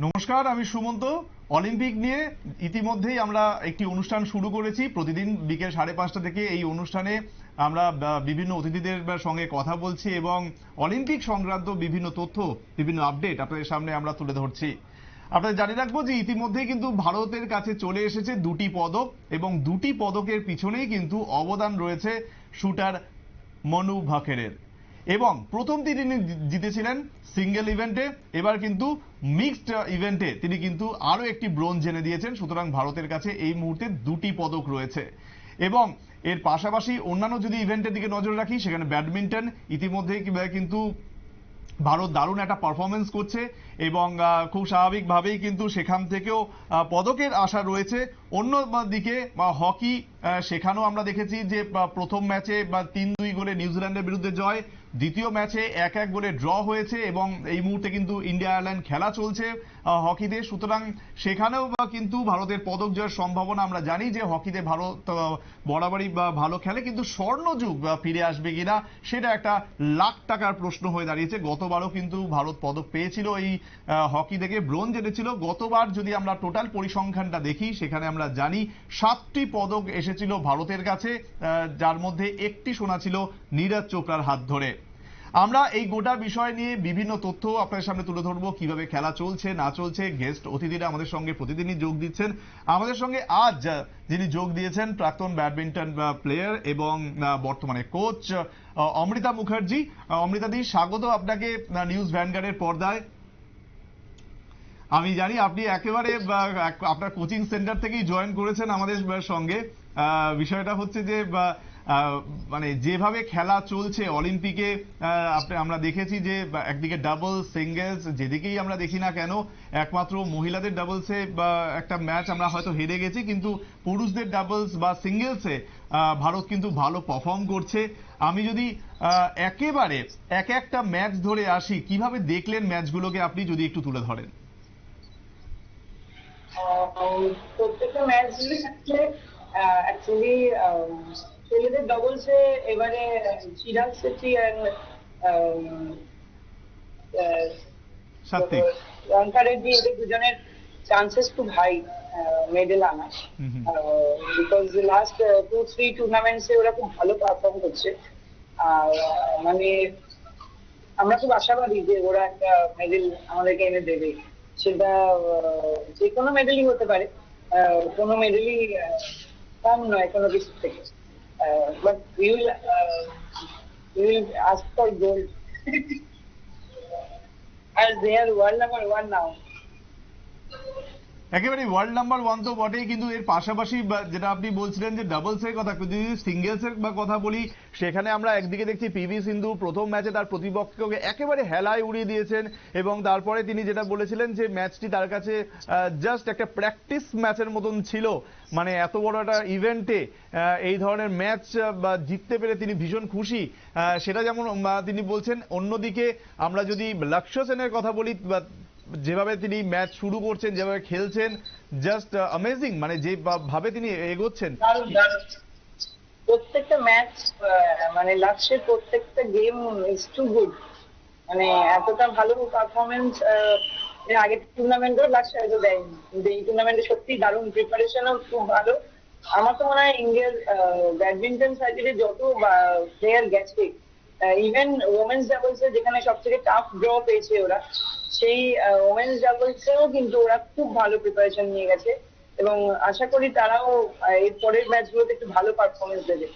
নমস্কার, আমি সুমন্ত। অলিম্পিক নিয়ে ইতিমধ্যেই আমরা একটি অনুষ্ঠান শুরু করেছি। প্রতিদিন বিকেল সাড়ে পাঁচটা থেকে এই অনুষ্ঠানে আমরা বিভিন্ন অতিথিদের সঙ্গে কথা বলছি এবং অলিম্পিক সংক্রান্ত বিভিন্ন তথ্য, বিভিন্ন আপডেট আপনাদের সামনে আমরা তুলে ধরছি। আপনাদের জানিয়ে রাখব যে ইতিমধ্যেই কিন্তু ভারতের কাছে চলে এসেছে দুটি পদক এবং দুটি পদকের পিছনেই কিন্তু অবদান রয়েছে শুটার মনু ভাকেরের। এবং প্রথম তিনি জিতেছিলেন সিঙ্গেল ইভেন্টে। এবার কিন্তু মিক্সড ইভেন্টে তিনি কিন্তু আরও একটি ব্রোঞ্জ জেনে দিয়েছেন। সুতরাং ভারতের কাছে এই মুহূর্তে দুটি পদক রয়েছে। এবং এর পাশাপাশি অন্যান্য যদি ইভেন্টের দিকে নজর রাখি, সেখানে ব্যাডমিন্টন ইতিমধ্যে কিন্তু ভারত দারুণ একটা পারফরমেন্স করছে। এবং খুব স্বাভাবিকভাবেই কিন্তু সেখান থেকেও পদকের আশা রয়েছে। অন্য দিকে হকি সেখানেও আমরা দেখেছি যে প্রথম ম্যাচে বা তিন দুই গোলে নিউজিল্যান্ডের বিরুদ্ধে জয়। দ্বিতীয় ম্যাচে এক এক গোলে ড্র হয়েছে এবং এই মুহূর্তে কিন্তু ইন্ডিয়া আয়ারল্যান্ড খেলা চলছে হকিতে। সুতরাং সেখানেও কিন্তু ভারতের পদক জয়ের সম্ভাবনা আমরা জানি যে, হকিতে ভারত বরাবরই ভালো খেলে। কিন্তু স্বর্ণযুগ ফিরে আসবে কিনা, সেটা একটা লাখ টাকার প্রশ্ন হয়ে দাঁড়িয়েছে। গতবারও কিন্তু ভারত পদক পেয়েছিল এই হকি থেকে ব্রোঞ্জ এনেছিল গতবার যদি আমরা টোটাল পরিসংখ্যানটা দেখি, সেখানে আমরা জানি সাতটি পদক এসেছিল ভারতের কাছে যার মধ্যে একটি সোনা ছিল নীরজ চোপড়ার হাত ধরে। আমরা এই গোটা বিষয় নিয়ে বিভিন্ন তথ্য আপনাদের সামনে তুলে ধরবো, কীভাবে খেলা চলছে, না চলছে। গেস্ট অতিথিরা আমাদের সঙ্গে প্রতিদিনই যোগ দিচ্ছেন। আমাদের সঙ্গে আজ যিনি যোগ দিয়েছেন, প্রাক্তন ব্যাডমিন্টন প্লেয়ার এবং বর্তমানে কোচ অমৃতা মুখার্জি। অমৃতাদি, স্বাগত আপনাকে নিউজ ভ্যানগার্ডের পর্দায়। আমি জানি আপনি একেবারে আপনার কোচিং সেন্টার থেকেই জয়েন করেছেন আমাদের সঙ্গে। বিষয়টা হচ্ছে যে মানে যেভাবে খেলা চলছে অলিম্পিকে আমরা দেখেছি যে একদিকে ডাবল সিঙ্গেলস, যেদিকেই আমরা দেখি না কেন, একমাত্র মহিলাদের ডাবলসে, বা, একটা ম্যাচ আমরা হয়তো হেরে গেছি, কিন্তু পুরুষদের ডাবলস বা সিঙ্গেলসে ভারত কিন্তু ভালো পারফর্ম করছে। আমি যদি একেবারে এক একটা ম্যাচ ধরে আসি, কীভাবে দেখলেন ম্যাচগুলোকে আপনি যদি একটু তুলে ধরেন? প্রত্যেকটা ম্যাচগুলি থাকছে। অ্যাকচুয়ালি ছেলেদের ডবলসে এবারে চিরাগ শেট্টি অ্যান্ড সাত্বিক। লঙ্কা রেড্ডি এদের দুজনের চান্সেস খুব হাই মেডেল আনার। বিকজ লাস্ট টু থ্রি টুর্নামেন্টসে ওরা খুব ভালো পারফর্ম করছে। আর মানে আমরা খুব আশাবাদী যে ওরা একটা মেডেল আমাদেরকে এনে দেবে। সেটা যে কোনো মেডেলই হতে পারে। কোনো মেডেলই কম নয় কোনো কিছু থেকে। But will will ask for gold as they are world number one now. একেবারে ওয়ার্ল্ড নাম্বার ওয়ান তো বটেই, কিন্তু এর পাশাপাশি যেটা আপনি বলছিলেন যে ডাবলস এর কথা, যদি সিঙ্গেলস এর বা কথা বলি, সেখানে আমরা একদিকে দেখছি পিভি সিন্ধু প্রথম ম্যাচে তার প্রতিপক্ষকে একেবারে হেলায় উড়িয়ে দিয়েছেন, এবং তারপরে তিনি যেটা বলেছিলেন যে ম্যাচটি তার কাছে জাস্ট একটা প্র্যাকটিস ম্যাচের মতন ছিল। মানে এত বড় একটা ইভেন্টে এই ধরনের ম্যাচ বা জিততে পেরে তিনি ভীষণ খুশি। সেটা যেমন তিনি বলছেন, অন্যদিকে আমরা যদি লক্ষ্য সেনের কথা বলি যেভাবে তিনি ম্যাচ শুরু করছেন, যেভাবে খেলছেন জাস্ট অ্যামেজিং মানে যে ভাবে তিনি এগোচ্ছেন। প্রত্যেকটা ম্যাচ মানে লাস্টের প্রত্যেকটা গেম ইজ টু গুড মানে এতটা ভালো পারফরমেন্স এর আগের টুর্নামেন্টেও লাস্ট হয়তো দেয়নি। এই টুর্নামেন্টে সত্যি দারুণ। প্রিপারেশনও খুব ভালো। আমার তো মনে হয় ইন্ডিয়ার ব্যাডমিন্টন সাইডে যত প্লেয়ার গেছে ইভেন ওমেন্স ডাবলসে যেখানে সব থেকে টাফ ড্র পেয়েছে ওরা সেই ওমেন্স ডাবলসেও কিন্তু ওরা খুব ভালো প্রিপারেশন নিয়ে গেছে এবং আশা করি তারাও এর পরের ম্যাচগুলোতে একটু ভালো পারফরমেন্স দেবে।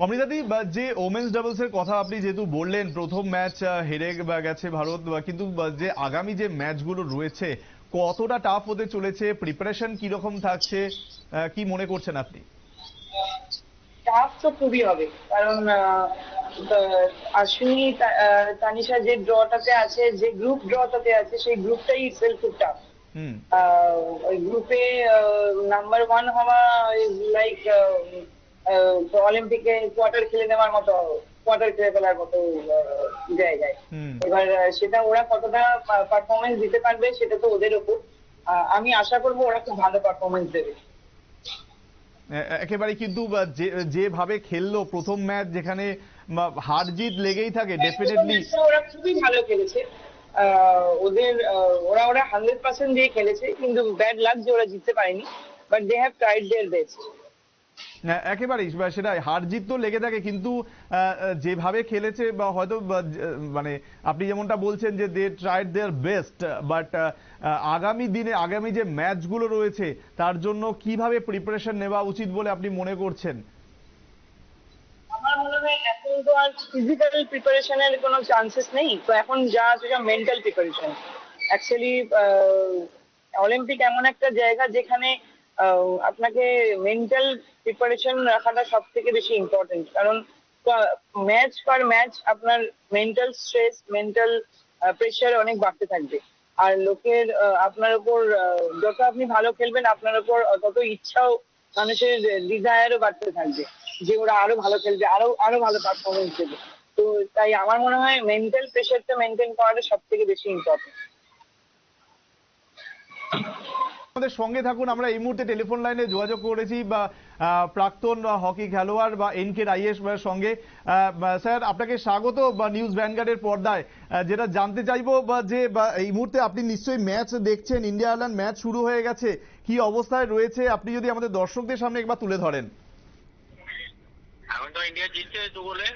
অমৃতাদি যে ওমেন্স ডাবলস এর কথা আপনি যেহেতু বললেন প্রথম ম্যাচ হেরে গেছে ভারত বা কিন্তু যে আগামী যে ম্যাচগুলো রয়েছে কতটা টাফ হতে চলেছে প্রিপারেশন কি রকম থাকছে কি মনে করছেন আপনি? টাফ তো খুবই হবে কারণ আশ্বিনী তানিশা যে ড্রটাতে আছে যে গ্রুপ ড্রটাতে আছে সেই গ্রুপটাই ইটসেলফ খুব টাফ ওই গ্রুপে নাম্বার ওয়ান হওয়া ইজ লাইক অলিম্পিকে কোয়ার্টার খেলে নেওয়ার মতো কোয়ার্টার খেলে ফেলার মতো জায়গায়। এবার সেটা ওরা কতটা পারফরমেন্স দিতে পারবে সেটা তো ওদের ওপর। আমি আশা করব ওরা খুব ভালো পারফরমেন্স দেবে। একেবারে কিন্তু যেভাবে খেললো প্রথম ম্যাচ যেখানে হার জিত লেগেই থাকে ডেফিনেটলি ওরা খুবই ভালো খেলেছে। ওদের ওরা ওরা হান্ড্রেড পার্সেন্ট দিয়ে খেলেছে কিন্তু ব্যাড লাক যে ওরা জিততে পারেনি but they have tried their best একেবারেই সেটাই হার জিত তো লেগে থাকে কিন্তু যেভাবে খেলেছে বা হয়তো মানে আপনি যেমনটা বলছেন যে they tried their best but আগামী দিনে আগামী যে ম্যাচগুলো রয়েছে তার জন্য কীভাবে প্রিপারেশন নেওয়া উচিত বলে আপনি মনে করছেন? হয় এখন তো আর ফিজিক্যাল প্রিপারেশনের কোনো চান্সেস নেই। তো এখন যা যা মেন্টাল প্রিপারেশন অ্যাকচুয়ালি অলিম্পিক এমন একটা জায়গা যেখানে আপনাকে মেন্টাল প্রিপারেশন রাখাটা সব থেকে বেশি ইম্পর্টেন্ট কারণ ম্যাচ পার ম্যাচ আপনার মেন্টাল স্ট্রেস মেন্টাল প্রেশার অনেক বাড়তে থাকবে। আর লোকের আপনার উপর যত আপনি ভালো খেলবেন, আপনার উপর তত ইচ্ছাও মানুষের ডিজায়ারও বাড়তে থাকবে। যে ওরা আরও ভালো খেলবে, আরও আরও ভালো পারফরমেন্স দেবে। তো তাই আমার মনে হয় মেন্টাল প্রেশারটা মেনটেন করাটা সব থেকে বেশি ইম্পর্টেন্ট আমাদের সঙ্গে থাকুন, আমরা এই মুহূর্তে টেলিফোন লাইনে যোগাযোগ করেছি, বা প্রাক্তন হকি খেলোয়াড় বা এন কে রাইয়েস সঙ্গে। স্যার, আপনাকে স্বাগত, বা নিউজ ভ্যানগার্ডের পর্দায়। যেটা জানতে চাইব, বা, যে এই মুহূর্তে আপনি নিশ্চয়ই ম্যাচ দেখছেন ইন্ডিয়া আয়ারল্যান্ড ম্যাচ শুরু হয়ে গেছে। কি অবস্থায় রয়েছে, আপনি যদি আমাদের দর্শকদের সামনে একবার তুলে ধরেন। এখন তো ইন্ডিয়া জিতছে দু গোলে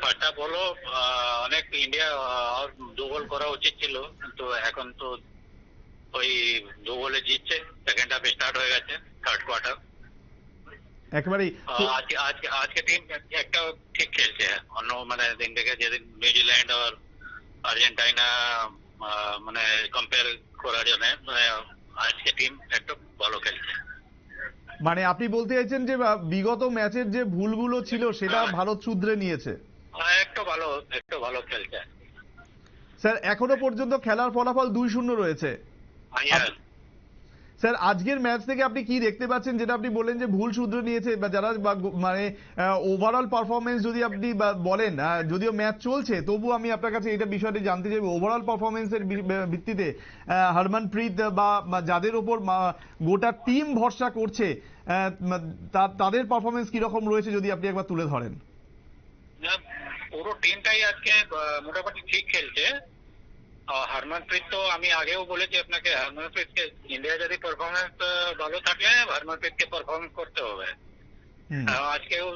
ফার্স্ট হাফ হলো অনেক ইন্ডিয়া দু গোল করা উচিত ছিল। কিন্তু এখন তো ওই দু গোলে জিতছে। সেকেন্ড হাফ স্টার্ট হয়ে গেছে থার্ড কোয়ার্টার একেবারেই আজকে আজকে আজকে টিম একটা ঠিক খেলছে। অন্য মানে দিন থেকে যেদিন নিউজিল্যান্ড আর আর্জেন্টিনা মানে কম্পেয়ার করার জন্য মানে আজকে টিম একটু ভালো খেলছে মানে আপনি বলতে চাইছেন যে বিগত ম্যাচের যে ভুলগুলো ছিল সেটা ভারত শুধরে নিয়েছে? একটু ভালো একটু ভালো খেলছে। স্যার এখনও পর্যন্ত খেলার ফলাফল দুই শূন্য রয়েছে. স্যার, আজকের ম্যাচ থেকে আপনি কি দেখতে পাচ্ছেন যেটা আপনি বললেন যে ভুল শুধরে নিয়েছে বা যারা মানে ওভারঅল পারফরমেন্স যদি আপনি বলেন যদিও ম্যাচ চলছে, তবু আমি আপনার কাছে এটা বিষয়টি জানতে চাইব। ওভারঅল পারফরমেন্সের ভিত্তিতে হরমনপ্রীত বা যাদের ওপর গোটা টিম ভরসা করছে তাদের পারফরমেন্স কীরকম রয়েছে যদি আপনি একবার তুলে ধরেন? পুরো টিমটাই আজকে মোটামুটি ঠিক খেলছে। হরমনপ্রীত তো আমি আগেও বলেছি আপনাকে হরমনপ্রীতকে ইন্ডিয়া যদি পারফরমেন্স ভালো থাকে হরমনপ্রীতকে পারফরমেন্স করতে হবে। আজকেও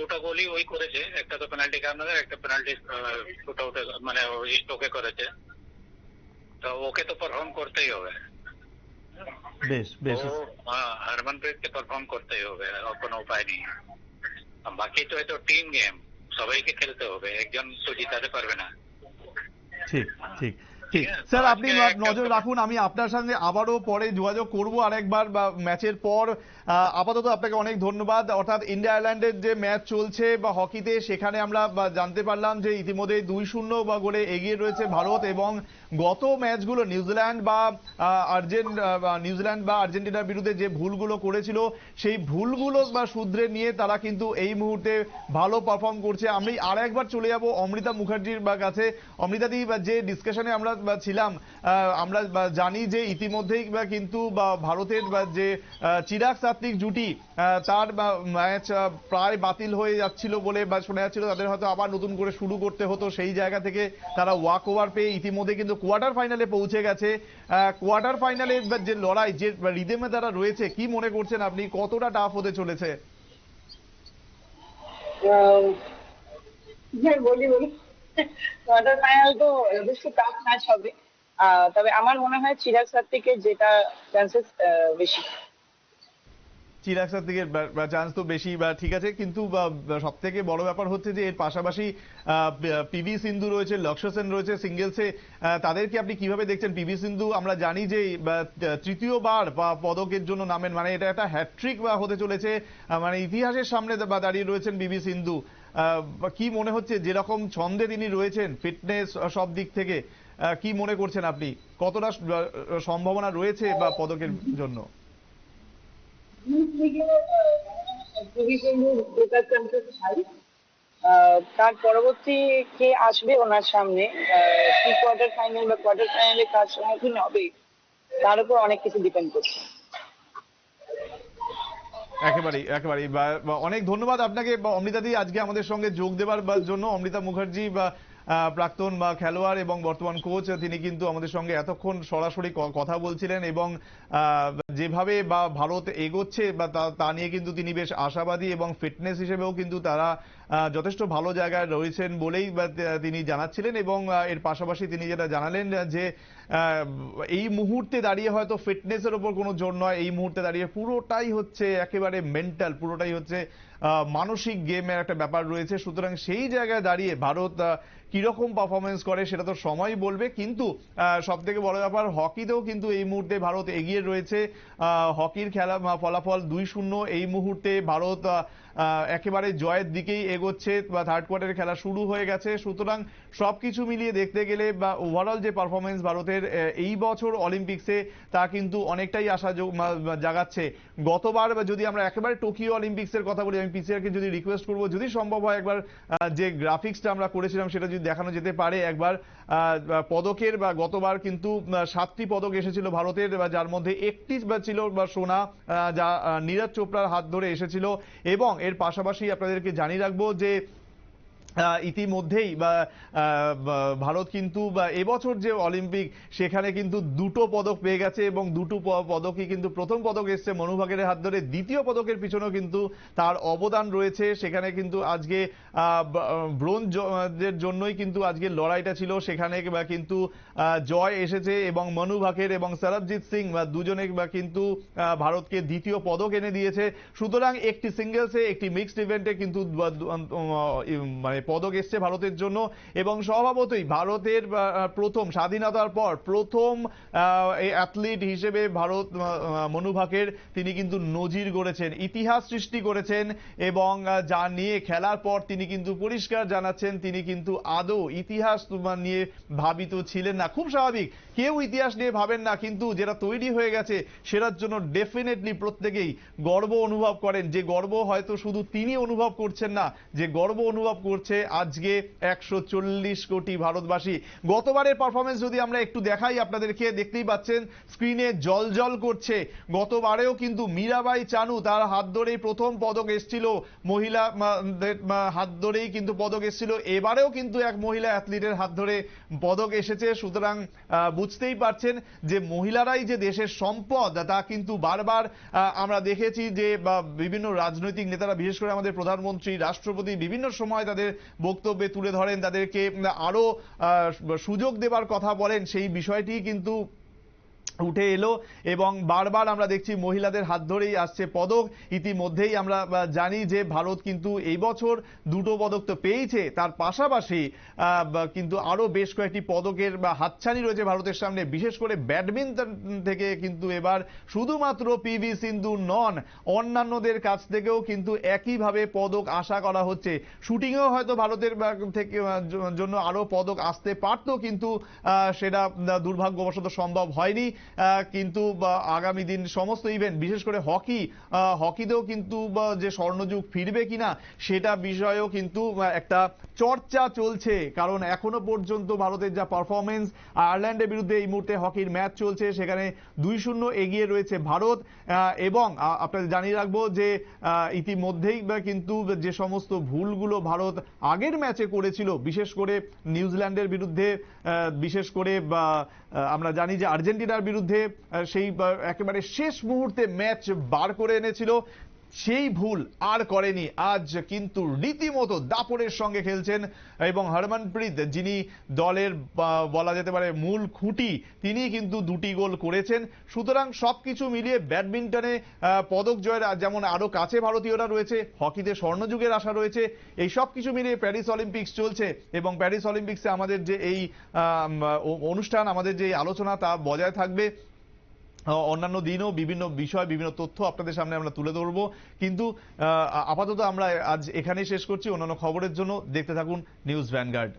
দুটো গোলই ওই করেছে একটা তো পেনাল্টি কর্নারে একটা পেনাল্টি শুট আউটে মানে স্টোকে করেছে। তো ওকে তো পারফর্ম করতেই হবে। বেশ বেশ। হরমনপ্রীতকে পারফর্ম করতেই হবে আর কোনো উপায় নেই। বাকি তো এটা টিম গেম সবাইকে খেলতে হবে একজন তো জিতাতে পারবে না। ঠিক ঠিক। ঠিক। স্যার আপনি নজর রাখুন আমি আপনার সঙ্গে আবারও পরে যোগাযোগ করব। আরেকবার বা ম্যাচের পর আপাতত আপনাকে অনেক ধন্যবাদ। অর্থাৎ ইন্ডিয়া আয়ারল্যান্ডের যে ম্যাচ চলছে বা হকিতে সেখানে আমরা জানতে পারলাম যে ইতিমধ্যে দুই শূন্য বা গোলে এগিয়ে রয়েছে ভারত এবং গত ম্যাচগুলো নিউজিল্যান্ড বা আর্জেন্ট নিউজিল্যান্ড বা আর্জেন্টিনার বিরুদ্ধে যে ভুলগুলো করেছিল সেই ভুলগুলো বা শুধরে নিয়ে তারা কিন্তু এই মুহূর্তে ভালো পারফর্ম করছে। আমি আর একবার চলে যাব অমৃতা মুখার্জির বা কাছে। অমৃতাদি বা যে ডিসকাশনে আমরা ছিলাম আমরা জানি যে ইতিমধ্যেই কিন্তু ভারতের যে চিরাগ সাত্বিক জুটি তার ম্যাচ প্রায় বাতিল হয়ে যাচ্ছিল বলে বা শোনা যাচ্ছিল, তাদের হয়তো আবার নতুন করে শুরু করতে হতো সেই জায়গা থেকে তারা ওয়াক ওভার পেয়ে ইতিমধ্যে কিন্তু কোয়ার্টার ফাইনালে পৌঁছে গেছে। কোয়ার্টার ফাইনালে যে লড়াই, যে রিদেমে তারা রয়েছে, কি মনে করছেন আপনি? কতটা টাফ হতে চলেছে? হ্যাঁ বলি বলি। কোয়ার্টার ফাইনাল তো যথেষ্ট টাফ ম্যাচ হবে। তবে আমার মনে হয় চিরাগ সাত্বিকের যেটা চান্সেস বেশি। চিরাগ সাত্বিকের চান্স তো বেশি বা ঠিক আছে, কিন্তু সব থেকে বড় ব্যাপার হচ্ছে যে এর পাশাপাশি পিভি সিন্ধু রয়েছে, লক্ষ্য সেন রয়েছে সিঙ্গেলসে তাদেরকে আপনি কীভাবে দেখছেন? পিভি সিন্ধু আমরা জানি যে তৃতীয়বার, বা, পদকের জন্য নামেন মানে এটা একটা হ্যাট্রিক বা হতে চলেছে। মানে ইতিহাসের সামনে দাঁড়িয়ে রয়েছেন পিভি সিন্ধু। কি মনে হচ্ছে যেরকম ছন্দে তিনি রয়েছেন ফিটনেস সব দিক থেকে কি মনে করছেন আপনি? কতটা সম্ভাবনা রয়েছে বা পদকের জন্য? তার পরবর্তী কে আসবে ওনার সামনে কি কোয়ার্টার ফাইনাল বা কোয়ার্টার ফাইনালে কার সম্মুখীন হবে, তার উপর অনেক কিছু ডিপেন্ড করছে। একেবারেই একেবারেই। অনেক ধন্যবাদ আপনাকে অমৃতা অমৃতাদি আজকে আমাদের সঙ্গে যোগ দেবার জন্য। অমৃতা মুখার্জি বা প্রাক্তন বা খেলোয়াড় এবং বর্তমান কোচ তিনি কিন্তু আমাদের সঙ্গে এতক্ষণ সরাসরি কথা বলছিলেন এবং যেভাবে বা ভারত এগোচ্ছে বা তা- নিয়ে কিন্তু তিনি বেশ আশাবাদী এবং ফিটনেস হিসেবেও কিন্তু তারা যথেষ্ট ভালো জায়গায় রয়েছেন বলেই তিনি জানাচ্ছিলেন এবং এর পাশাপাশি তিনি যেটা জানালেন যে এই মুহূর্তে দাঁড়িয়ে হয়তো ফিটনেসের ওপর কোনো জোর নয়। এই মুহূর্তে দাঁড়িয়ে পুরোটাই হচ্ছে একেবারে মেন্টাল পুরোটাই হচ্ছে মানসিক গেমের একটা ব্যাপার রয়েছে। সুতরাং সেই জায়গায় দাঁড়িয়ে ভারত কীরকম পারফরমেন্স করে সেটা তো সময় বলবে। কিন্তু সব থেকে বড় ব্যাপার, হকিতেও কিন্তু এই মুহূর্তে ভারত এগিয়ে রয়েছে। হকির খেলা, ফলাফল দুই শূন্য। এই মুহূর্তে ভারত একেবারে জয়ের দিকেই এগোচ্ছে বা থার্ড কোয়ার্টারের খেলা শুরু হয়ে গেছে। সুতরাং সব কিছু মিলিয়ে দেখতে গেলে বা ওভারঅল যে পারফরমেন্স ভারতের এই বছর অলিম্পিক্সে তা কিন্তু অনেকটাই আশা জাগাচ্ছে। গতবার যদি আমরা একেবারে টোকিও অলিম্পিক্সের কথা বলি, আমি পিসিআরকে যদি রিকোয়েস্ট করব, যদি সম্ভব হয় একবার যে গ্রাফিক্সটা আমরা করেছিলাম সেটা যদি দেখানো যেতে পারে, একবার পদকের বা গতবার কিন্তু সাতটি পদক এসেছিল ভারতের যার মধ্যে একটি ছিল বা সোনা যা নীরজ চোপড়ার হাত ধরে এসেছিল এবং এর পাশাপাশি আপনাদেরকে জানিয়ে রাখব যে ইতিমধ্যেই বা ভারত কিন্তু এবছর যে অলিম্পিক সেখানে কিন্তু দুটো পদক পেয়ে গেছে এবং দুটো পদকই কিন্তু প্রথম পদক এসছে মনুভাগের হাত ধরে। দ্বিতীয় পদকের পিছনেও কিন্তু তার অবদান রয়েছে। সেখানে কিন্তু আজকে আহ, ব- আহ, ব্রোঞ্জ জ- এর জন্যই কিন্তু আজকে লড়াইটা ছিল। সেখানে কিন্তু জয় এসেছে এবং মনু ভাকের এবং সরবজিৎ সিং দুজনে কিন্তু ভারতকে দ্বিতীয় পদক এনে দিয়েছে। সুতরাং একটি সিঙ্গেলসে একটি মিক্সড ইভেন্টে কিন্তু মানে পদক এসছে ভারতের জন্য এবং স্বভাবতই ভারতের প্রথম স্বাধীনতার পর প্রথম অ্যাথলিট হিসেবে ভারত আহ, আহ, মনু ভাকের তিনি কিন্তু নজির গড়েছেন ইতিহাস সৃষ্টি করেছেন এবং যা নিয়ে খেলার পর তিনি কিন্তু পরিষ্কার জানাচ্ছেন তিনি কিন্তু আদৌ ইতিহাস নিয়ে ভাবিত ছিলেন না। খুব স্বাভাবিক কেউ ইতিহাস নিয়ে ভাবেন না কিন্তু যেটা তৈরি হয়ে গেছে সেটার জন্য ডেফিনেটলি প্রত্যেকেই গর্ব অনুভব করেন যে গর্ব হয়তো শুধু তিনি অনুভব করছেন না যে গর্ব অনুভব করছে আজকে একশো চল্লিশ কোটি ভারতবাসী। গতবারের পারফরমেন্স যদি আমরা একটু দেখাই, আপনাদেরকে দেখতেই পাচ্ছেন স্ক্রিনে জল জল করছে। গতবারেও কিন্তু মীরাবাই চানু তার হাত ধরেই প্রথম পদক এসেছিল। মহিলা হাত ধরেই কিন্তু পদক এসেছিল। এবারেও কিন্তু এক মহিলা অ্যাথলিটের হাত ধরে পদক এসেছে। সুতরাং বুঝতেই পারছেন যে মহিলারাই যে দেশের সম্পদ, তা কিন্তু বারবার আমরা দেখেছি যে বিভিন্ন রাজনৈতিক নেতারা, বিশেষ করে আমাদের প্রধানমন্ত্রী, রাষ্ট্রপতি বিভিন্ন সময় তাদের বক্তব্যে তুলে ধরেন তাদেরকে আরও আরও সুযোগ দেবার কথা বলেন সেই বিষয়টি কিন্তু উঠে এলো এবং বারবার আমরা দেখছি মহিলাদের হাত ধরেই আসছে পদক। ইতিমধ্যেই আমরা জানি যে ভারত কিন্তু এই বছর দুটো পদক তো পেয়েছে। তার পাশাপাশি কিন্তু আরও বেশ কয়েকটি পদকের হাতছানি রয়েছে ভারতের সামনে। বিশেষ করে ব্যাডমিন্টন থেকে কিন্তু এবার শুধুমাত্র পিভি সিন্ধু নন, অন্যান্যদের কাছ থেকেও কিন্তু একইভাবে পদক আশা করা হচ্ছে। শুটিংয়েও হয়তো ভারতের থেকে জন্য আরও পদক আসতে পারত, কিন্তু সেটা দুর্ভাগ্যবশত সম্ভব হয়নি। কিন্তু আগামী দিন সমস্ত ইভেন্ট বিশেষ করে হকি হকিতেও কিন্তু যে স্বর্ণযুগ ফিরবে কিনা, সেটা বিষয়েও কিন্তু একটা চর্চা চলছে। কারণ এখনও পর্যন্ত ভারতের যা পারফরমেন্স আয়ারল্যান্ডের বিরুদ্ধে এই মুহূর্তে হকির ম্যাচ চলছে, সেখানে দুই শূন্য এগিয়ে রয়েছে ভারত। এবং আপনাদের জানিয়ে রাখব যে ইতিমধ্যেই কিন্তু, যে সমস্ত ভুলগুলো ভারত আগের ম্যাচে করেছিল, বিশেষ করে নিউজিল্যান্ডের বিরুদ্ধে বিশেষ করে আমরা জানি যে আর্জেন্টিনার বিরুদ্ধে সেই একেবারে শেষ মুহূর্তে ম্যাচ বার করে এনেছিল। সেই ভুল আর করেনি। আজ কিন্তু রীতিমতো দাপরের সঙ্গে খেলছেন এবং হরমনপ্রীত, যিনি দলের বলা যেতে পারে, মূল খুঁটি তিনি কিন্তু দুটি গোল করেছেন। সুতরাং সব কিছু মিলিয়ে ব্যাডমিন্টনে পদক জয়ের যেমন আরও কাছে ভারতীয়রা রয়েছে, হকিতে স্বর্ণযুগের আশা রয়েছে, এই সব কিছু মিলিয়ে প্যারিস অলিম্পিক্স চলছে এবং প্যারিস অলিম্পিক্সে আমাদের যে এই অনুষ্ঠান, আমাদের যে আলোচনা তা বজায় থাকবে। অন্যান্য দিনও বিভিন্ন বিষয়, বিভিন্ন তথ্য আপনাদের সামনে আমরা তুলে ধরব। কিন্তু আপাতত আমরা আজ এখানেই শেষ করছি। অন্যান্য খবরের জন্য দেখতে থাকুন নিউজ ভ্যানগার্ড।